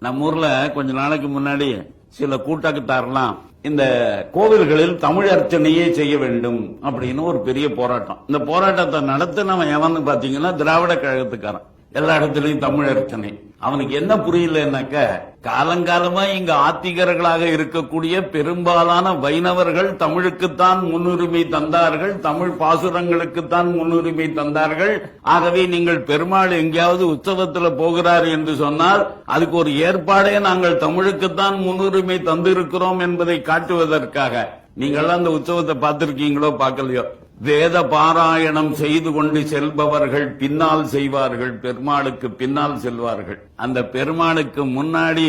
நம்ம ஊர்ல கொஞ்ச நாளைக்கு முன்னாடி சில கூட்டத்தாரெல்லாம் இந்த கோவில்களில் தமிழ் அர்ச்சனையே செய்ய வேண்டும் அப்படின்னு ஒரு பெரிய போராட்டம். இந்த போராட்டத்தை நடத்தினவன் எவன் பாத்தீங்கன்னா திராவிட கழகத்துக்காரன். எல்லா இடத்துலயும் தமிழ் அர்ச்சனை. அவனுக்கு என்ன புரியலன்னாக்க காலங்காலமா இங்க ஆத்திகர்களாக இருக்கக்கூடிய பெரும்பாலான வைணவர்கள் தமிழுக்குத்தான் முன்னுரிமை தந்தார்கள் தமிழ் பாசுரங்களுக்குத்தான் முன்னுரிமை தந்தார்கள். ஆகவே நீங்கள் பெருமாள் எங்கேயாவது உற்சவத்துல போகிறார் என்று சொன்னால் அதுக்கு ஒரு ஏற்பாடே நாங்கள் தமிழுக்குத்தான் முன்னுரிமை தந்திருக்கிறோம் என்பதை காட்டுவதற்காக. நீங்கள்லாம் அந்த உற்சவத்தை பார்த்திருக்கீங்களோ பார்க்கலையோ? வேத பாராயணம் செய்து கொண்டு செல்பவர்கள் பின்னால் செய்வார்கள் பெருமாளுக்கு பின்னால் செல்வார்கள். அந்த பெருமாளுக்கு முன்னாடி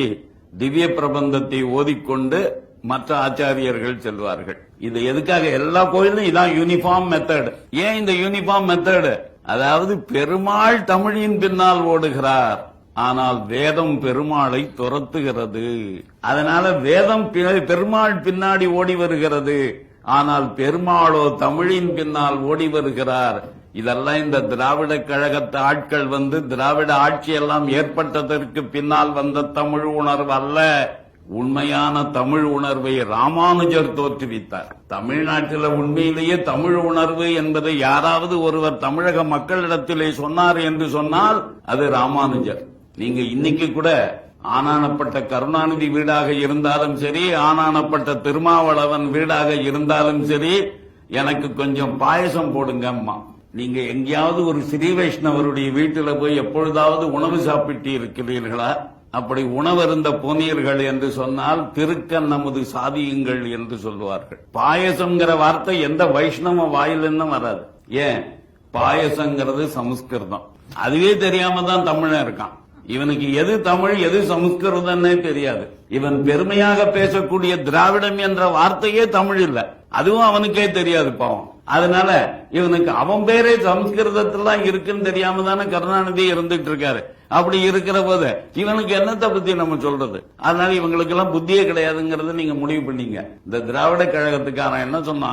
திவ்ய பிரபந்தத்தை ஓதிக்கொண்டு மற்ற ஆச்சாரியர்கள் செல்வார்கள். இது எதுக்காக? எல்லா கோயிலும் இதான் யூனிஃபார்ம் மெத்தட் ஏன் இந்த யூனிஃபார்ம் மெத்தட் அதாவது பெருமாள் தமிழின் பின்னால் ஓடுகிறார் ஆனால் வேதம் பெருமாளை துரத்துகிறது. அதனால வேதம் பெருமாள் பின்னாடி ஓடி வருகிறது. ஆனால் பெருமாளோ தமிழின் பின்னால் ஓடி வருகிறார். இதெல்லாம் இந்த திராவிட கழகத்து ஆட்கள் வந்து திராவிட ஆட்சி எல்லாம் ஏற்பட்டதற்கு பின்னால் வந்த தமிழ் உணர்வு அல்ல. உண்மையான தமிழ் உணர்வை ராமானுஜர் தோற்றுவித்தார். தமிழ்நாட்டில் உண்மையிலேயே தமிழ் உணர்வு என்பதை யாராவது ஒருவர் தமிழக மக்களிடத்திலே சொன்னார் என்று சொன்னால் அது ராமானுஜர். நீங்க இன்னைக்கு கூட ஆனானப்பட்ட கருணாநிதி வீடாக இருந்தாலும் சரி ஆனானப்பட்ட திருமாவளவன் வீடாக இருந்தாலும் சரி எனக்கு கொஞ்சம் பாயசம் போடுங்க அம்மா. நீங்க எங்கேயாவது ஒரு ஸ்ரீ வைஷ்ணவருடைய வீட்டில போய் எப்பொழுதாவது உணவு சாப்பிட்டு இருக்கிறீர்களா? அப்படி உணவருந்த போனீர்கள் என்று சொன்னால் திருக்கன் நமது சாதியுங்கள் என்று சொல்லுவார்கள் பாயசம்ங்கிற வார்த்தை எந்த வைஷ்ணவ வாயிலிருந்தும் வராது. ஏன்? பாயசங்கிறது சமஸ்கிருதம். அதுவே தெரியாம தான் தமிழன் இருக்கான். இவனுக்கு எது தமிழ் எது சமஸ்கிருதம்னே தெரியாது. இவன் பெருமையாக பேசக்கூடிய திராவிடம் என்ற வார்த்தையே தமிழ் இல்ல. அதுவும் அவனுக்கே தெரியாது பாவம். அதனால இவனுக்கு அவன் பேரே சமஸ்கிருதத்துல இருக்குன்னு தெரியாம தானே கருணாநிதி இருந்துட்டு இருக்காரு. அப்படி இருக்கிற போது இவனுக்கு என்னத்தை பத்தி நம்ம சொல்றது? அதனால இவங்களுக்கு எல்லாம் புத்தியே கிடையாதுங்கறத நீங்க முடிவு பண்ணீங்க. இந்த திராவிட கழகத்துக்காரன் என்ன சொன்னா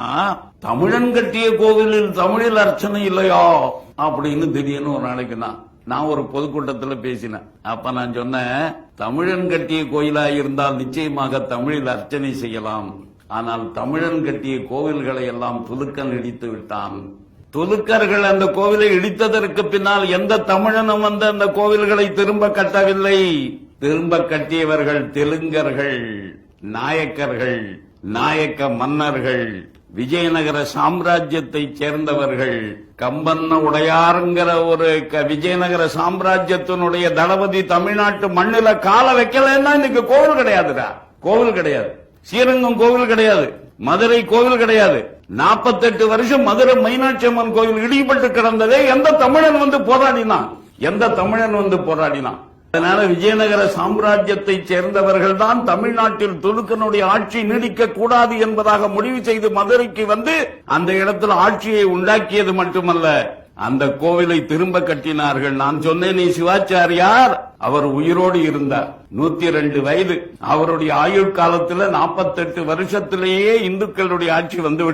தமிழன் கட்டிய கோவிலில் தமிழில் அர்ச்சனை இல்லையா? அப்படின்னு திடீர்னு ஒரு நாளைக்கு நான் நான் ஒரு பொதுக்கூட்டத்தில் பேசினேன். அப்ப நான் சொன்னேன் தமிழன் கட்டிய கோயிலா இருந்தால் நிச்சயமாக தமிழில் அர்ச்சனை செய்யலாம். ஆனால் தமிழன் கட்டிய கோவில்களை எல்லாம் துலுக்கன் இடித்து விட்டான். துலுக்கர்கள் அந்த கோவிலை இடித்ததற்கு பின்னால் எந்த தமிழனும் வந்து அந்த கோவில்களை திரும்ப கட்டவில்லை. திரும்ப கட்டியவர்கள் தெலுங்கர்கள் நாயக்கர்கள் நாயக்க மன்னர்கள் விஜயநகர சாம்ராஜ்யத்தைச் சேர்ந்தவர்கள் கம்பன்ன உடையாருங்கிற ஒரு க- விஜயநகர சாம்ராஜ்யத்தினுடைய தளபதி தமிழ்நாட்டு மண்ணில கால வைக்கலன்னா இன்னைக்கு கோவில் கிடையாதுடா. கோவில் கிடையாது. ஸ்ரீரங்கம் கோவில் கிடையாது. மதுரை கோவில் கிடையாது. 48 வருஷம் மதுரை மீனாட்சி அம்மன் கோவில் இடிபட்டு கிடந்ததே எந்த தமிழன் வந்து போராடினான்? எந்த தமிழன் வந்து போராடினான்? அதனால விஜயநகர சாம்ராஜ்யத்தை சேர்ந்தவர்கள் தான் தமிழ்நாட்டில் துலுக்கனுடைய ஆட்சி நீடிக்க கூடாது என்பதாக முடிவு செய்து மதுரைக்கு வந்து அந்த இடத்துல ஆட்சியை உண்டாக்கியது மட்டுமல்ல. அந்த கோவிலை திரும்ப கட்டினார்கள். நான் சொன்னேன் நீ சிவாச்சாரியார் அவர் உயிரோடு இருந்தார். நூத்தி ரெண்டு வயது. அவருடைய ஆயுள் காலத்துல 48 வருஷத்திலேயே இந்துக்களுடைய ஆட்சி வந்து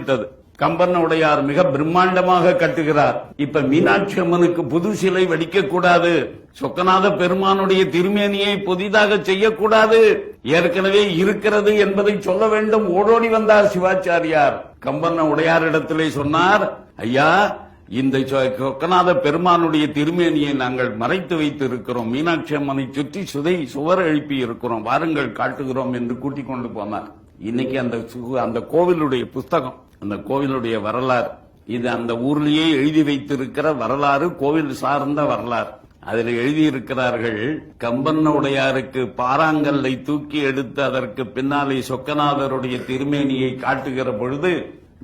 கம்பர்ண உடையார் மிக பிரம்மாண்டமாக கட்டுகிறார். இப்ப மீனாட்சி அம்மனுக்கு புது சிலை வடிக்க கூடாது சொக்கநாத பெருமானுடைய திருமேனியை புதிதாக செய்யக்கூடாது. ஏற்கனவே இருக்கிறது என்பதை சொல்ல வேண்டும். ஓடோடி வந்தார் சிவாச்சாரியார். கம்பன் உடையாரிடத்திலே சொன்னார் ஐயா இந்த சொ- சொக்கநாத பெருமானுடைய திருமேனியை நாங்கள் மறைத்து வைத்து இருக்கிறோம் மீனாட்சி அம்மனை சுற்றி சுதை சுவர் எழுப்பி இருக்கிறோம். வாருங்கள் காட்டுகிறோம் என்று கூட்டிக் கொண்டு போனார். இன்னைக்கு அந்த அந்த கோவிலுடைய புஸ்தகம். அந்த கோவிலுடைய வரலாறு. இது அந்த ஊர்லேயே எழுதி வைத்திருக்கிற வரலாறு கோவில் சார்ந்த வரலாறு. அதில் எழுதியிருக்கிறார்கள் கம்பன்னுடையாருக்கு பாறாங்கல்லை தூக்கி எடுத்து அதற்கு பின்னாலே சொக்கநாதருடைய திருமேனியை காட்டுகிற பொழுது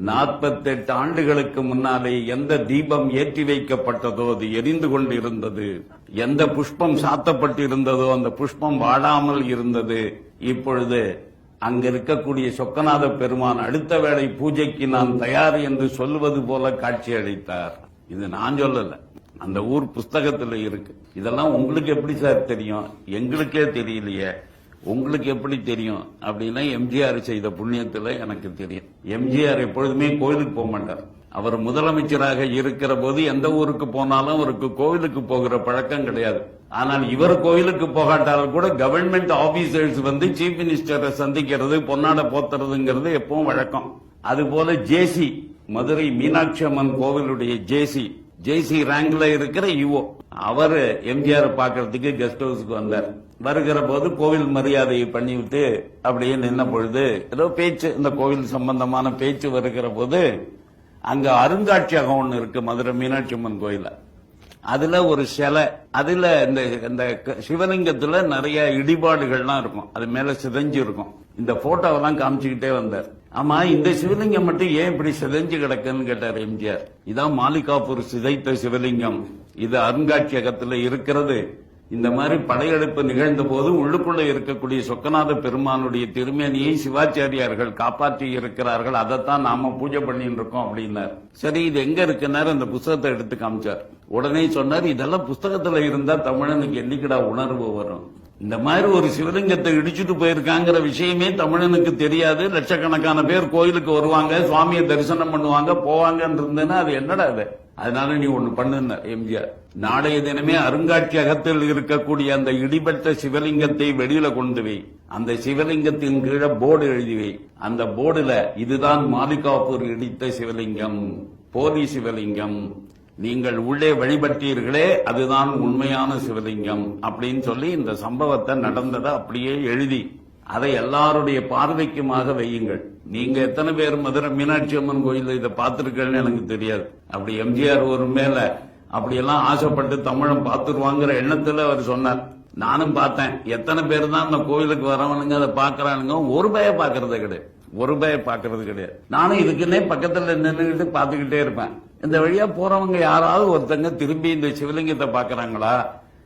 நாற்பத்தெட்டு ஆண்டுகளுக்கு முன்னாலே எந்த தீபம் ஏற்றி வைக்கப்பட்டதோ அது எரிந்து கொண்டிருந்தது. எந்த புஷ்பம் சாத்தப்பட்டிருந்ததோ அந்த புஷ்பம் வாடாமல் இருந்தது. இப்பொழுது அங்க இருக்கக்கூடிய சொக்கநாத பெருமான் அடுத்த வேளை பூஜைக்கு நான் தயார் என்று சொல்வது போல காட்சி அளித்தார் இது நான் சொல்லல. அந்த ஊர் புஸ்தகத்தில் இருக்கு. இதெல்லாம் உங்களுக்கு எப்படி சார் தெரியும்? எங்களுக்கே தெரியலையே. உங்களுக்கு எப்படி தெரியும்? அப்படின்னா எம்ஜிஆர் செய்த புண்ணியத்தில் எனக்கு தெரியும். எம்ஜிஆர் எப்பொழுதுமே கோயிலுக்கு போக மாட்டார். அவர் முதலமைச்சராக இருக்கிற போது எந்த ஊருக்கு போனாலும் அவருக்கு கோவிலுக்கு போகிற பழக்கம் கிடையாது. ஆனால் இவர் கோயிலுக்கு போகாட்டாலும் கூட கவர்மெண்ட் ஆபீசர்ஸ் வந்து சீஃப் மினிஸ்டரை சந்திக்கிறது பொன்னாட போத்துறதுங்கிறது எப்பவும் வழக்கம். அதுபோல ஜேசி மதுரை மீனாட்சி அம்மன் கோவிலுடைய ஜேசி ஜேசி ரேங்க்ல இருக்கிற யுஓ அவர் எம்ஜிஆர் பார்க்கறதுக்கு கெஸ்ட் ஹவுஸ்க்கு வந்தார். வருகிற போது கோவில் மரியாதையை பண்ணிவிட்டு அப்படியே நின்ன பொழுது ஏதோ பேச்சு இந்த கோவில் சம்பந்தமான பேச்சு வருகிற போது அங்க அருங்காட்சியகம் ஒன்று இருக்கு மதுரை மீனாட்சி அம்மன் கோயில அதுல ஒரு சிலை அதுல இந்த இந்த க- சிவலிங்கத்துல நிறைய இடிபாடுகள்லாம் இருக்கும். அது மேல சிதைஞ்சு இருக்கும் இந்த போட்டோவெல்லாம் காமிச்சுக்கிட்டே வந்தார். ஆமா இந்த சிவலிங்கம் மட்டும் ஏன் இப்படி சிதைஞ்சு கிடக்குன்னு கேட்டார் எம்ஜிஆர். இதான் மாலிகாப்பூர் சிதைத்த சிவலிங்கம். இது அருங்காட்சியகத்துல இருக்கிறது. இந்த மாதிரி படையெடுப்பு நிகழ்ந்த போது உள்ளுக்குள்ள இருக்கக்கூடிய சொக்கநாத பெருமானுடைய திருமேனியை சிவாச்சாரியார்கள் காப்பாற்றி இருக்கிறார்கள். அதைத்தான் நாம பூஜை பண்ணிட்டு இருக்கோம் அப்படின்னார். சரி இது எங்க இருக்குன்னாரு அந்த புஸ்தகத்தை எடுத்து காமிச்சார். உடனே சொன்னார் இதெல்லாம் புஸ்தகத்துல இருந்தா தமிழனுக்கு என்னைக்குடா உணர்வு வரும்? இந்த மாதிரி ஒரு சிவலிங்கத்தை இடிச்சுட்டு போயிருக்காங்கிற விஷயமே தமிழனுக்கு தெரியாது. லட்சக்கணக்கான பேர் கோயிலுக்கு வருவாங்க சுவாமியை தரிசனம் பண்ணுவாங்க போவாங்கன்னு இருந்தேன்னா அது என்னடா அது அதனால நீ ஒண்ணு பண்ணுன எம்ஜிஆர். நாளைய தினமே அருங்காட்சியகத்தில் இருக்கக்கூடிய அந்த இடிபட்ட சிவலிங்கத்தை வெளியில கொண்டு வை. அந்த சிவலிங்கத்தின் கீழே போர்டு எழுதி வை. அந்த போர்டுல இதுதான் மாலிகாப்பூர் இடித்த சிவலிங்கம் போலி சிவலிங்கம். நீங்கள் உள்ளே வழிபட்டீர்களே அதுதான் உண்மையான சிவலிங்கம் அப்படின்னு சொல்லி இந்த சம்பவத்தை நடந்ததை அப்படியே எழுதி. அதை எல்லாருடைய பார்வைக்குமாக வையுங்கள். நீங்க எத்தனை பேர் மதுரை மீனாட்சி அம்மன் கோயில் இதை பார்த்துருக்கேன்னு எனக்கு தெரியாது. அப்படி எம்ஜிஆர் ஒரு மேல அப்படியெல்லாம் ஆசைப்பட்டு தமிழம் பார்த்துருவாங்கிற எண்ணத்துல அவர் சொன்னார். நானும் பார்த்தேன். எத்தனை பேர் தான் அந்த கோயிலுக்கு வரவனுங்க அதை பாக்குறானுங்க ஒரு பய பாக்குறது கிடையாது. ஒரு பய பாக்குறது கிடையாது. நானும் இதுக்குன்னே பக்கத்துல நின்றுகிட்டு பாத்துக்கிட்டே இருப்பேன். இந்த வழியா போறவங்க யாராவது ஒருத்தங்க திரும்பி இந்த சிவலிங்கத்தை பாக்குறாங்களா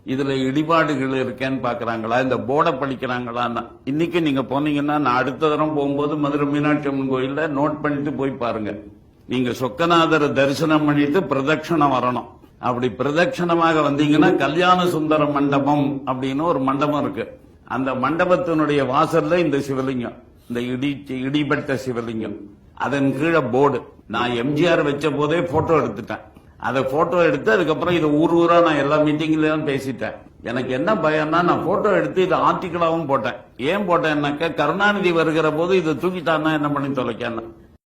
இதுல இடிபாடுகள் இருக்கேன்னு பாக்குறாங்களா? இந்த போர்டை படிக்கிறாங்களான்னு. இன்னைக்கு நீங்க போனீங்கன்னா நான் அடுத்த தரம் போகும்போது மதுரை மீனாட்சி அம்மன் கோயில்ல நோட் பண்ணிட்டு போய் பாருங்க. நீங்க சொக்கநாதரை தரிசனம் பண்ணிட்டு பிரதட்சணம் வரணும். அப்படி பிரதட்சணமாக வந்தீங்கன்னா கல்யாண சுந்தர மண்டபம் அப்படின்னு ஒரு மண்டபம் இருக்கு. அந்த மண்டபத்தினுடைய வாசல்ல இந்த சிவலிங்கம். இந்த இடி இடிபட்ட சிவலிங்கம். அதன் கீழே போர்டு. நான் எம்ஜிஆர் வச்ச போதே போட்டோ எடுத்துட்டேன். அதை போட்டோ எடுத்து அதுக்கப்புறம் இதை ஊர் ஊரா நான் எல்லா மீட்டிங்லயும் பேசிட்டேன். எனக்கு என்ன பயம்னா நான் போட்டோ எடுத்து இதை ஆர்டிக்கலாவும் போட்டேன். ஏன் போட்டேன்னாக்க கருணாநிதி வருகிற போது இதை தூக்கிட்டான்னா என்ன பண்ணி தொலைக்கான்னு